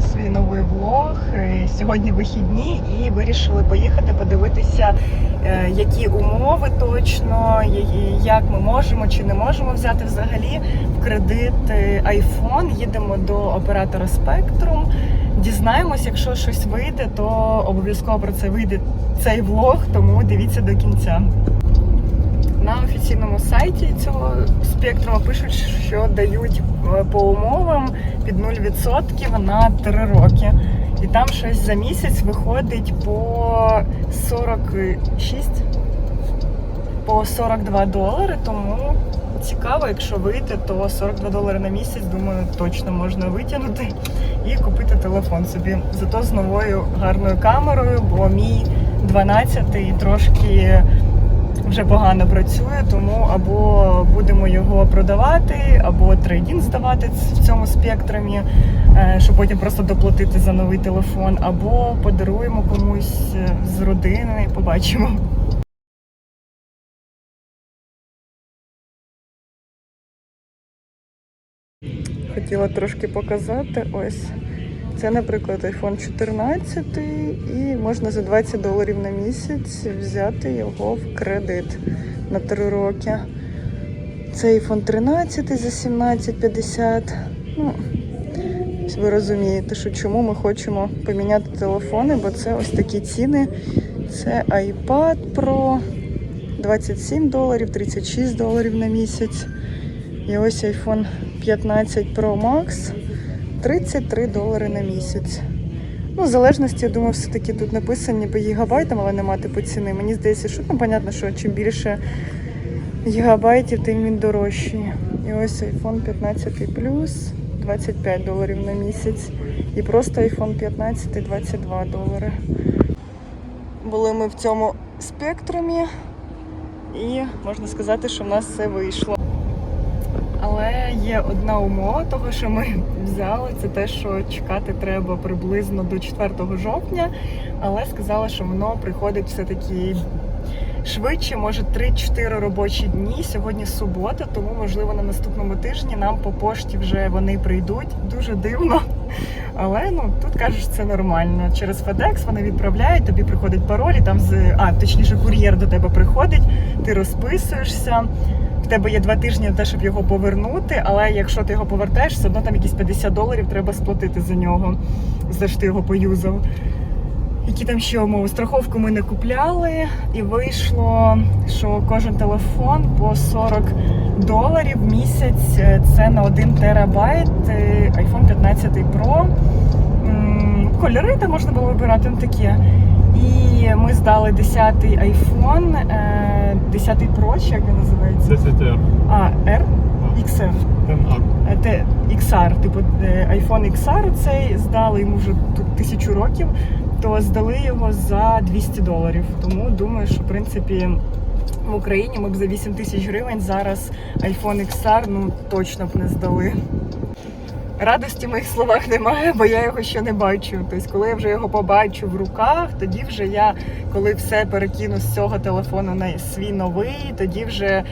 свій новий влог. Е, Сьогодні вихідні і вирішили поїхати подивитися, е, які умови точно, як ми можемо чи не можемо взяти взагалі в кредит е, iPhone. Їдемо до оператора Spectrum. Дізнаємось, якщо щось вийде, то обов'язково про це вийде цей влог, тому дивіться до кінця. На офіційному сайті цього спектру пишуть, що дають е, по умовам під 0% на 3 роки. І там щось за місяць виходить по 46, по 42 долари. Тому цікаво, якщо вийде, то 42 долари на місяць, думаю, точно можна витягнути і купити телефон собі. Зато з новою гарною камерою, бо мій 12 трошки вже погано працює, тому або будемо його продавати, або трейдін здавати в цьому спектрумі, е, щоб потім просто доплатити за новий телефон, або подаруємо комусь е, з родини, побачимо. Хотіла трошки показати. Ось. Це, наприклад, iPhone 14 і можна за 20 доларів на місяць взяти його в кредит на 3 роки. Це iPhone 13 за 17,50. Ну, ви розумієте, що чому ми хочемо поміняти телефони, бо це ось такі ціни. Це iPad Pro 27 доларів, 36 доларів на місяць. І ось iPhone 15 Pro Max 33 долари на місяць. Ну, в залежності, я думаю, все-таки тут написані по гігабайтам, але нема типу ціни. Мені здається, що там понятно, що чим більше гігабайтів, тим він дорожчий. І ось iPhone 15 Plus 25 доларів на місяць. І просто iPhone 15 22 долари. Були ми в цьому спектрумі, і можна сказати, що в нас все вийшло. Але є одна умова того, що ми взяли, це те, що чекати треба приблизно до 4 жовтня, але сказали, що воно приходить все-таки швидше, може 3-4 робочі дні. Сьогодні субота, тому можливо на наступному тижні нам по пошті вже вони прийдуть. Дуже дивно. Але ну тут кажуть, що це нормально. Через FedEx вони відправляють, тобі приходить пароль, і там з а точніше, кур'єр до тебе приходить, ти розписуєшся. В тебе є два тижні на те, щоб його повернути, але якщо ти його повертаєш, все одно там якісь 50 доларів треба сплатити за нього, за що ти його поюзав. Які там ще умови? Страховку ми не купляли, і вийшло, що кожен телефон по 40 доларів в місяць. е, Це на 1 терабайт iPhone 15 Pro. Кольори там можна було вибирати ну таке. І ми здали 10-й iPhone, 10 Pro, чи як він називається? 10R. А, R? XR. 10R. Е, Те XR, типу е, iPhone XR цей здали йому вже тут тисячу років, то здали його за 200 доларів. Тому думаю, що в принципі в Україні ми б за 8 тисяч гривень зараз iPhone XR ну точно б не здали. Радості в моїх словах немає, бо я його ще не бачу. Тобто, коли я вже його побачу в руках, тоді вже я, коли все перекину з цього телефону на свій новий, тоді вже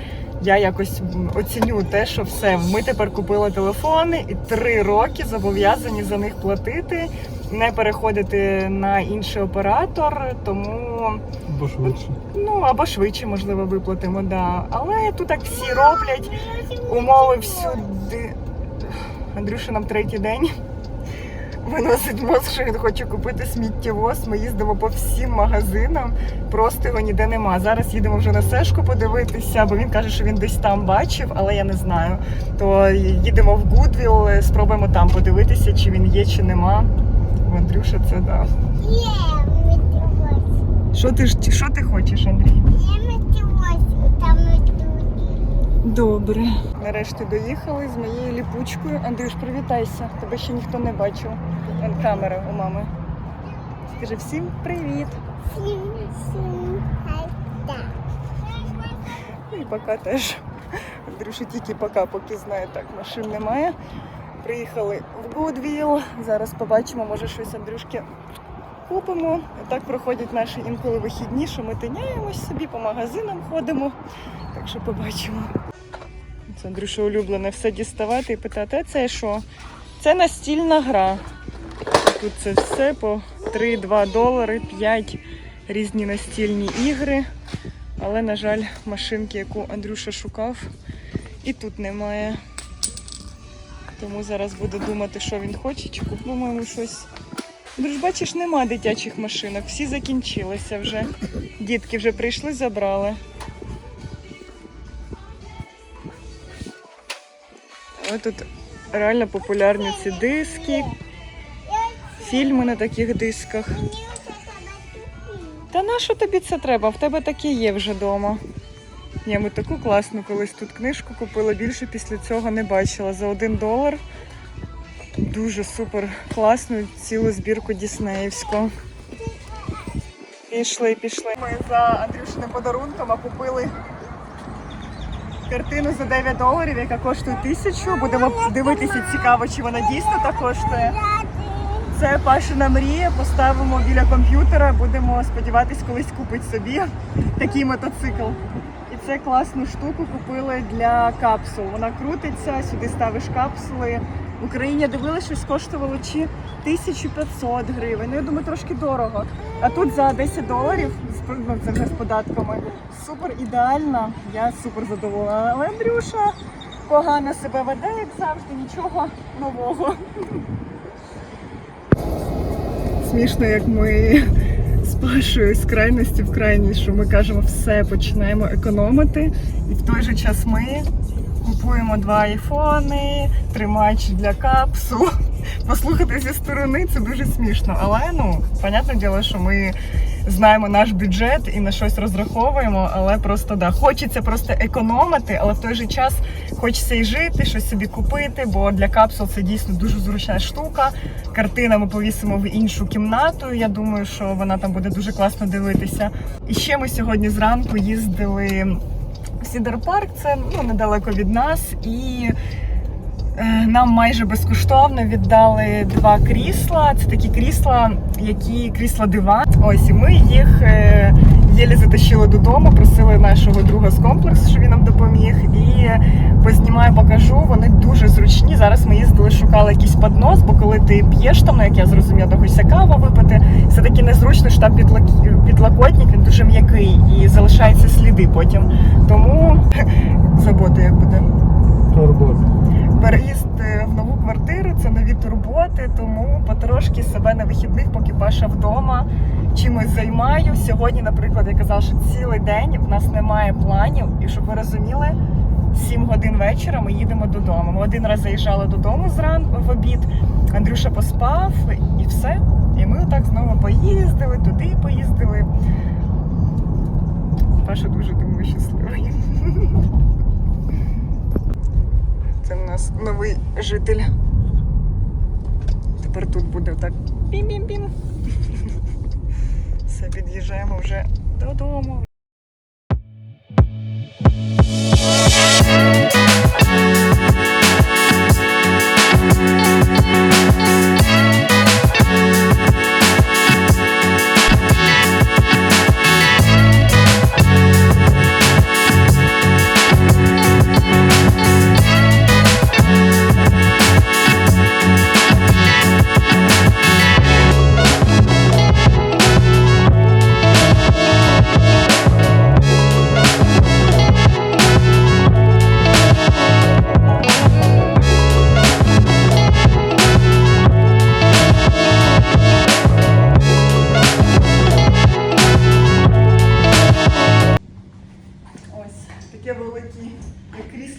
я якось оціню те, що все, ми тепер купили телефони і три роки зобов'язані за них платити, не переходити на інший оператор, тому Або швидше. ну або швидше, можливо, виплатимо, да. Але тут так всі роблять, умови всюди. Андрюша нам третій день виносить мозг, що він хоче купити сміттєвоз. Ми їздимо по всім магазинам, просто його ніде нема. Зараз їдемо вже на Сешку подивитися, бо він каже, що він десь там бачив, але я не знаю. То їдемо в Гудвіл, спробуємо там подивитися, чи він є, чи нема. В Андрюша це да. Є. Що ти ж що ти хочеш, Андрій? Є метеоз, там ідуть. Добре. Нарешті доїхали з моєю ліпучкою. Андрюш, привітайся. Тебе ще ніхто не бачив. Вон камера у мами. Скажи всім привіт. Сім, сім, так. Ну І пока теж. Андрюша тільки пока, поки знає, так, машин немає. Приїхали в Гудвіл. Зараз побачимо, може щось Андрюшки купимо. І так проходять наші інколи вихідні, що ми тиняємось собі, по магазинам ходимо. Так що побачимо. Андрюша улюблене все діставати і питати, а це що? Це настільна гра. тут це все по 3-2 долари, 5 різні настільні ігри. Але, на жаль, машинки, яку Андрюша шукав, і тут немає. Тому зараз буду думати, що він хоче, чи купимо йому щось. Друж, бачиш, нема дитячих машинок, всі закінчилися вже. Дітки вже прийшли, забрали. Тут реально популярні ці диски, фільми на таких дисках. Та на що тобі це треба? В тебе таке є вже вдома. Я ми таку класну колись тут книжку купила, більше після цього не бачила. За один долар дуже супер класну цілу збірку Діснеївську. Пішли, пішли. Ми за Андрюшиним подарунком а купили картину за 9 доларів, яка коштує тисячу. Будемо дивитися, цікаво, чи вона дійсно так коштує. Це Пашина мрія. Поставимо біля комп'ютера. Будемо сподіватись, колись купить собі такий мотоцикл. І це класну штуку купили для капсул. Вона крутиться, сюди ставиш капсули. В Україні я дивилася, щось коштувало чи 1500 гривень. Ну я думаю, трошки дорого. А тут за 10 доларів ну, це вже з податками. Супер ідеально. Я супер задоволена. Але Андрюша погано себе веде, як завжди, нічого нового. Смішно, як ми з Пашою з крайності в крайність, що ми кажемо, все починаємо економити, і в той же час ми купуємо два айфони, тримач для капсул. Послухати зі сторони це дуже смішно. Але ну, понятне діло, що ми знаємо наш бюджет і на щось розраховуємо, але просто да, хочеться просто економити, але в той же час хочеться і жити, щось собі купити, бо для капсул це дійсно дуже зручна штука. Картина ми повісимо в іншу кімнату. Я думаю, що вона там буде дуже класно дивитися. І ще ми сьогодні зранку їздили Сідер Парк, це ну, недалеко від нас, і е, нам майже безкоштовно віддали два крісла. Це такі крісла, які крісла диван. Ось і ми їх е, єлі затащили додому, просили нашого друга з комплексу, щоб він нам допоміг. І познімаю, покажу. Вони дуже зручні. Зараз ми їздили, шукали якийсь поднос, бо коли ти п'єш там, ну, як я зрозуміла, то хочеться каву випити. Все таки незручно, що там підлак- підлокотник, він дуже м'який і залишаються сліди потім. Тому забота як буде. Турбот. Переїзд е, в нову квартиру це нові турботи, тому потрошки себе на вихідних, поки Паша вдома, чимось займаю. Сьогодні, наприклад, я казала, що цілий день в нас немає планів, і щоб ви розуміли, 7 годин вечора ми їдемо додому. Ми один раз заїжджали додому зранку в обід. Андрюша поспав і все. І ми отак знову поїздили, туди поїздили. Паша дуже думаю щасливий. Це в нас новий житель. Тепер тут буде так пім-пім-пім. Все, під'їжджаємо вже додому.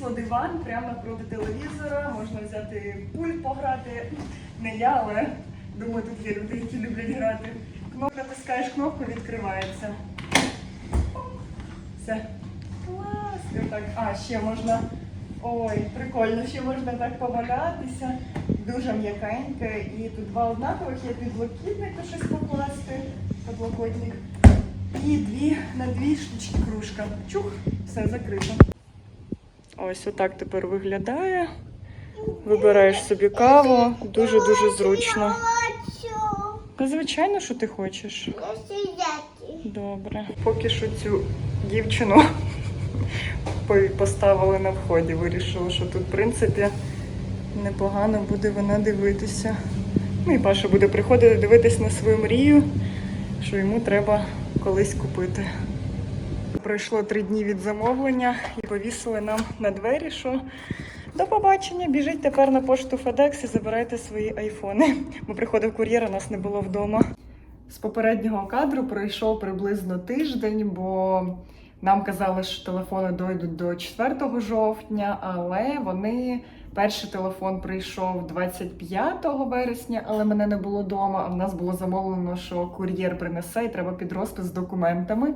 Крісло диван прямо проти телевізора. Можна взяти пульт пограти. Не я, але думаю, тут є люди, які люблять грати. Кнопку натискаєш кнопку, відкривається. Все. Клас! І отак. А, ще можна. Ой, прикольно, ще можна так повалятися. Дуже м'якеньке. І тут два однакових є підлокітник, щось покласти. Подлокотник. І дві на дві штучки кружка. Чух, все закрито. Ось отак тепер виглядає. Вибираєш собі каву, дуже-дуже зручно. Звичайно, що ти хочеш. Добре. Поки що цю дівчину поставили на вході. Вирішили, що тут, в принципі, непогано буде вона дивитися. Ну і Паша буде приходити дивитись на свою мрію, що йому треба колись купити. Пройшло три дні від замовлення і повісили нам на двері, що до побачення, біжіть тепер на пошту FedEx і забирайте свої айфони. Бо приходив кур'єр, а нас не було вдома. З попереднього кадру пройшов приблизно тиждень, бо нам казали, що телефони дойдуть до 4 жовтня, але вони. Перший телефон прийшов 25 вересня, але мене не було вдома. А в нас було замовлено, що кур'єр принесе і треба під розпис з документами.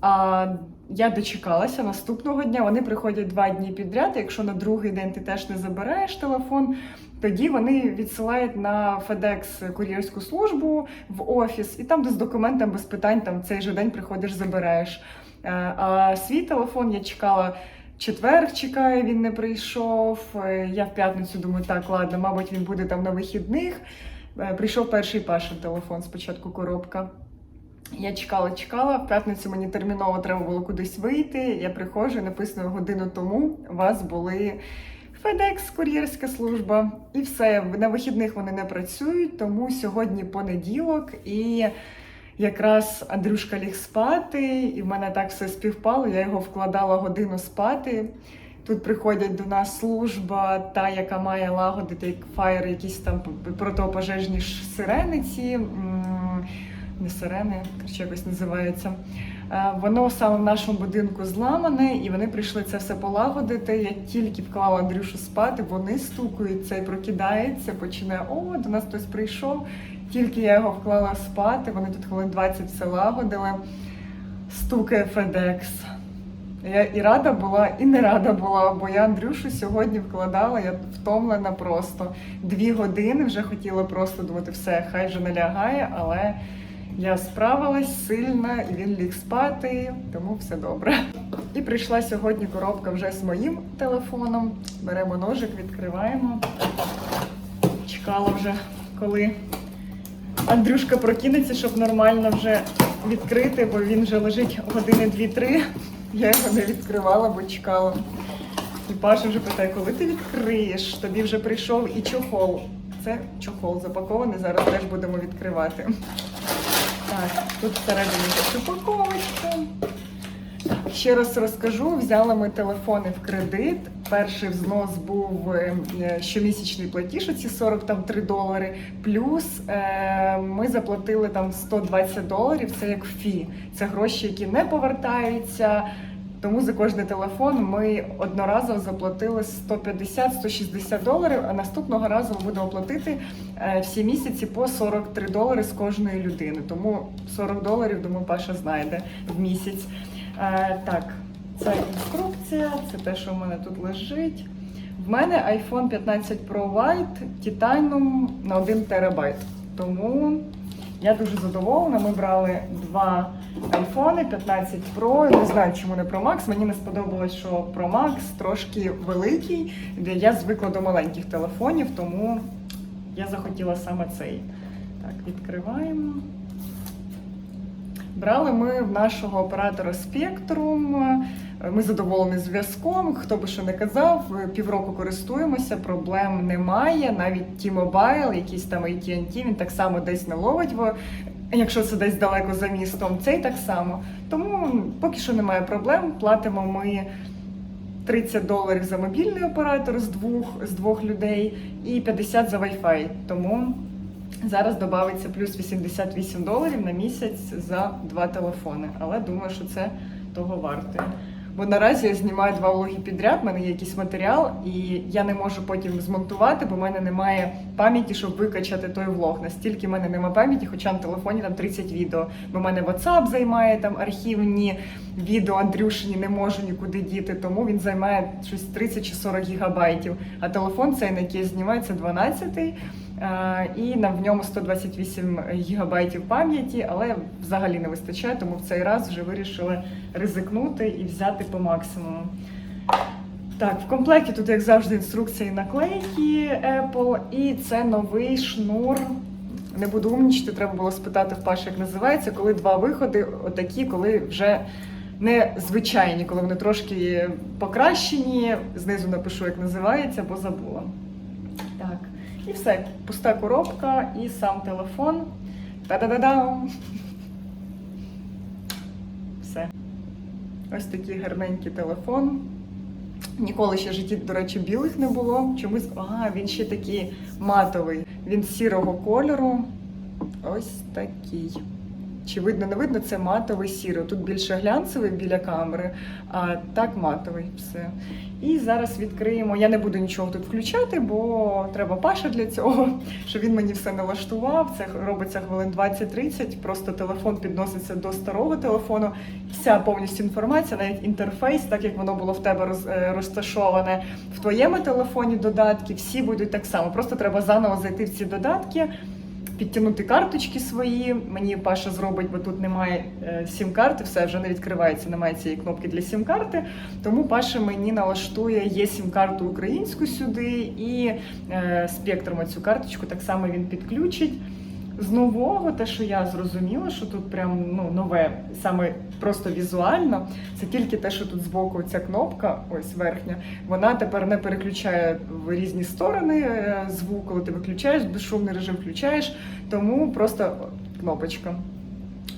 А я дочекалася наступного дня. Вони приходять два дні підряд. Якщо на другий день ти теж не забираєш телефон, тоді вони відсилають на FedEx кур'єрську службу в офіс, і там, де з документами без питань, там цей же день приходиш, забираєш. Е, А свій телефон я чекала. Четверг чекаю, він не прийшов. Е, Я в п'ятницю думаю, так, ладно, мабуть, він буде там на вихідних. Е, Прийшов перший Пашин телефон, спочатку коробка. Я чекала, чекала. В п'ятницю мені терміново треба було кудись вийти. Я приходжу, написано годину тому. У вас були FedEx, кур'єрська служба, і все. На вихідних вони не працюють, тому сьогодні понеділок і. Якраз Андрюшка ліг спати, і в мене так все співпало. Я його вкладала годину спати. Тут приходять до нас служба, та, яка має лагодити фаєр, якісь там протипожежні ж сирени ці, м, не сирени, коротше, якось називається. Е, Воно саме в нашому будинку зламане, і вони прийшли це все полагодити. Я тільки вклала Андрюшу спати, вони стукають, цей прокидається, починає о, до нас хтось прийшов. Тільки я його вклала спати, вони тут хвилин 20 все лагодили. Стукає FedEx. Я і рада була, і не рада була, бо я Андрюшу сьогодні вкладала, я втомлена просто. Дві години вже хотіла просто думати, все, хай же не лягає, але я справилась сильно, і він ліг спати, тому все добре. І прийшла сьогодні коробка вже з моїм телефоном. Беремо ножик, відкриваємо. Чекала вже, коли Андрюшка прокинеться, щоб нормально вже відкрити, бо він вже лежить години 2-3. Я його не відкривала, бо чекала. І Паша вже питає, коли ти відкриєш? Тобі вже прийшов і чохол. Це чохол запакований, зараз теж будемо відкривати. Так, тут всередині упаковочку. Ще раз розкажу, взяли ми телефони в кредит. Перший взнос був е, щомісячний платіж, оці 43 долари. Плюс е, ми заплатили там 120 доларів. Це як фі. Це гроші, які не повертаються. Тому за кожний телефон ми одноразово заплатили 150-160 доларів, а наступного разу ми будемо платити е, всі місяці по 43 долари з кожної людини. Тому 40 доларів, думаю, Паша знайде в місяць. Е, так, це інструкція, це те, що в мене тут лежить. В мене iPhone 15 Pro White Titanium на 1 терабайт. Тому я дуже задоволена. Ми брали два айфони 15 Pro. Не знаю, чому не Pro Max. Мені не сподобалось, що Pro Max трошки великий. де Я звикла до маленьких телефонів, тому я захотіла саме цей. Так, відкриваємо. Брали ми в нашого оператора Spectrum. Ми задоволені зв'язком. Хто би що не казав, півроку користуємося, проблем немає. Навіть T-Mobile, якийсь там AT&T, він так само десь не ловить. Бо якщо це десь далеко за містом, цей так само. Тому поки що немає проблем. Платимо ми 30 доларів за мобільний оператор з двох, з двох людей і 50 за Wi-Fi. Тому Зараз додається плюс 88 доларів на місяць за два телефони. Але думаю, що це того варте. Бо наразі я знімаю два влоги підряд, в мене є якийсь матеріал, і я не можу потім змонтувати, бо в мене немає пам'яті, щоб викачати той влог. Настільки в мене немає пам'яті, хоча на телефоні там 30 відео. Бо в мене WhatsApp займає там архівні відео Андрюшині не можу нікуди діти, тому він займає щось 30 чи 40 гігабайтів. А телефон цей, на який я знімаю, це 12-й. Е, і в ньому 128 гігабайтів пам'яті, але взагалі не вистачає, тому в цей раз вже вирішили ризикнути і взяти по максимуму. Так, в комплекті тут, як завжди, інструкції наклейки Apple, і це новий шнур. Не буду умнічити, треба було спитати в Паші, як називається, коли два виходи, отакі, коли вже не звичайні, коли вони трошки покращені. Знизу напишу, як називається, бо забула. І все, пуста коробка і сам телефон. Та-да-да-дам! Все. Ось такий гарненький телефон. Ніколи ще в житті, до речі, білих не було. Чомусь, а, він ще такий матовий. Він сірого кольору. Ось такий. Чи видно, не видно, це матовий сірий. Тут більше глянцевий біля камери, а так матовий все. І зараз відкриємо. Я не буду нічого тут включати, бо треба Паша для цього, щоб він мені все налаштував. Це робиться хвилин 20-30. Просто телефон підноситься до старого телефону. Вся повністю інформація, навіть інтерфейс, так як воно було в тебе е, розташоване в твоєму телефоні. Додатки, всі будуть так само. Просто треба заново зайти в ці додатки підтягнути карточки свої. Мені Паша зробить, бо тут немає е, сім-карти, все вже не відкривається, немає цієї кнопки для сім-карти. Тому Паша мені налаштує є сім-карту українську сюди і е, спектром цю карточку так само він підключить. З нового, те, що я зрозуміла, що тут прям ну нове, саме просто візуально, це тільки те, що тут збоку ця кнопка, ось верхня, вона тепер не переключає в різні сторони е, звук, коли ти виключаєш, безшумний режим включаєш, тому просто кнопочка.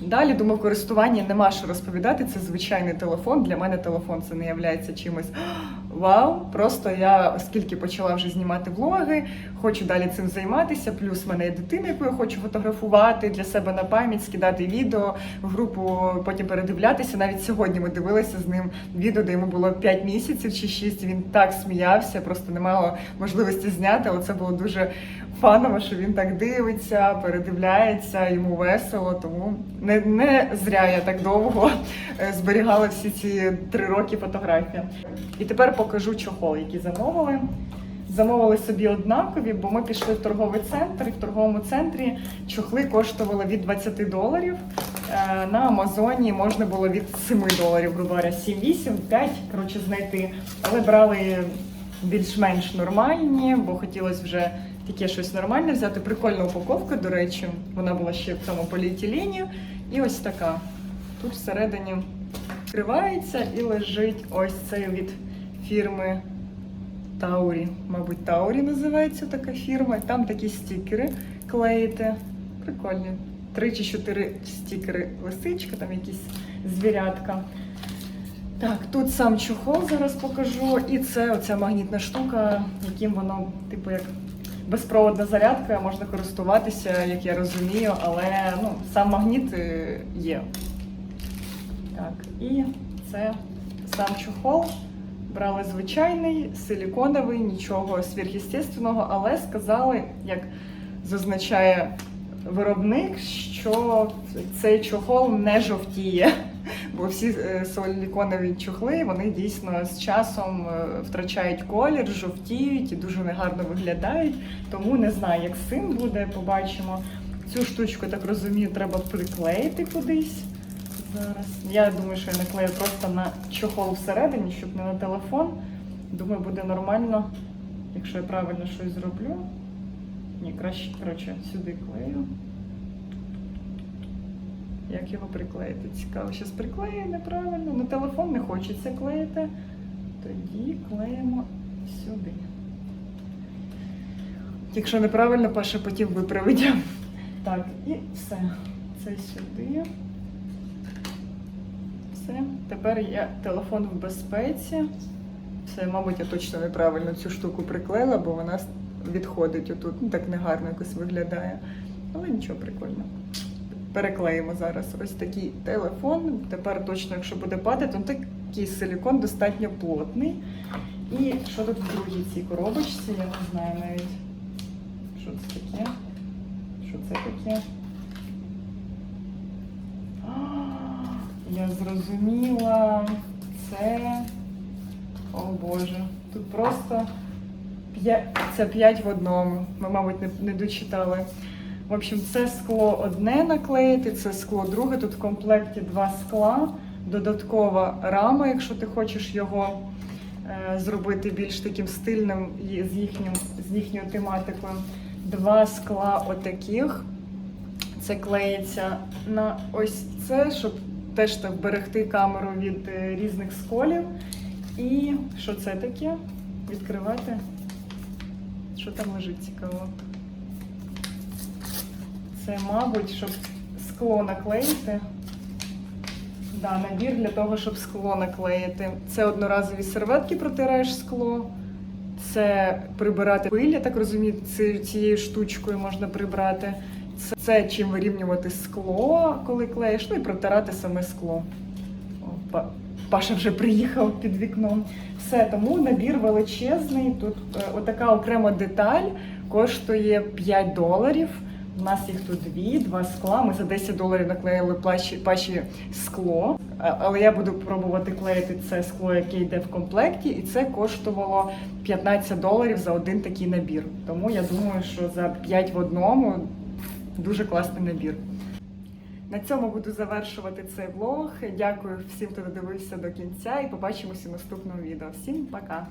Далі, думаю, в користуванні нема що розповідати. Це звичайний телефон. Для мене телефон це не є чимось вау. Просто я, оскільки почала вже знімати влоги, хочу далі цим займатися. Плюс в мене є дитина, яку я хочу фотографувати для себе на пам'ять, скидати відео в групу, потім передивлятися. Навіть сьогодні ми дивилися з ним відео, де йому було 5 місяців чи 6. Він так сміявся, просто не мало можливості зняти, але це було дуже фаново, що він так дивиться, передивляється, йому весело. Тому не, не зря я так довго е, зберігала всі ці три роки фотографії. І тепер покажу чохол, який замовили. Замовили собі однакові, бо ми пішли в торговий центр, і в торговому центрі чохли коштували від 20 доларів. Е, На Амазоні можна було від 7 доларів, грубо говоря, 7-8, 5, коротше, знайти. Але брали більш-менш нормальні, бо хотілося вже таке щось нормальне взяти. Прикольна упаковка, до речі, вона була ще в цьому поліетилені. І ось така. Тут всередині відкривається і лежить ось цей від фірми Таурі. Мабуть, Таурі називається така фірма. Там такі стікери клеїте. Прикольні. Три чи чотири стікери лисичка, там якісь звірятка. Так, тут сам чохол зараз покажу. І це оця магнітна штука, яким воно, типу, як безпроводна зарядка, можна користуватися, як я розумію, але ну, сам магніт е, є. Так, і це сам чохол. Брали звичайний, силіконовий, нічого сверхъестественного, але сказали, як зазначає виробник, що цей чохол не жовтіє. Бо всі е, силіконові чохли вони дійсно з часом е, втрачають колір, жовтіють і дуже негарно виглядають. Тому не знаю, як цим буде, побачимо. Цю штучку, так розумію, треба приклеїти кудись. Зараз. Я думаю, що я наклею просто на чохол всередині, щоб не на телефон. Думаю, буде нормально, якщо я правильно щось зроблю. Ні, краще, коротше, сюди клею. Як його приклеїти? Цікаво, зараз приклею неправильно. На телефон не хочеться клеїти. Тоді клеїмо сюди. Якщо неправильно, Паша потім виправить. Так, і все. Це сюди. Все. Тепер є телефон в безпеці. Все, мабуть, я точно неправильно цю штуку приклеїла, бо вона відходить отут. Ну, так негарно якось виглядає. Але нічого прикольно. Переклеїмо зараз ось такий телефон. Тепер точно, якщо буде падати, то такий силікон достатньо плотний. І що тут в другій цій коробочці, я не знаю навіть, що це таке. Що це таке? А, Я зрозуміла. Це. О Боже. Тут просто це 5 в одному. Ми, мабуть, не, не дочитали. В общем, це скло одне наклеїти, це скло друге. Тут в комплекті два скла, додаткова рама, якщо ти хочеш його е, зробити більш таким стильним з, їхнім, з їхньою тематикою. Два скла отаких. Це клеїться на ось це, щоб теж так вберегти камеру від е, різних сколів. І що це таке? Відкривати. Що там лежить цікаво? Це, мабуть, щоб скло наклеїти. Да, набір для того, щоб скло наклеїти. Це одноразові серветки протираєш скло. Це прибирати пиль, я так розумію, цією штучкою можна прибрати. Це, це чим вирівнювати скло, коли клеїш, ну і протирати саме скло. О, Паша вже приїхав під вікном. Все, тому набір величезний. Тут е, отака окрема деталь коштує 5 доларів. У нас їх тут дві, два скла. Ми за 10 доларів наклеїли пачі, пачі скло. Але я буду пробувати клеїти це скло, яке йде в комплекті, і це коштувало 15 доларів за один такий набір. Тому я думаю, що за 5 в одному дуже класний набір. На цьому буду завершувати цей влог. Дякую всім, хто додивився до кінця, і побачимося в наступному відео. Всім пока!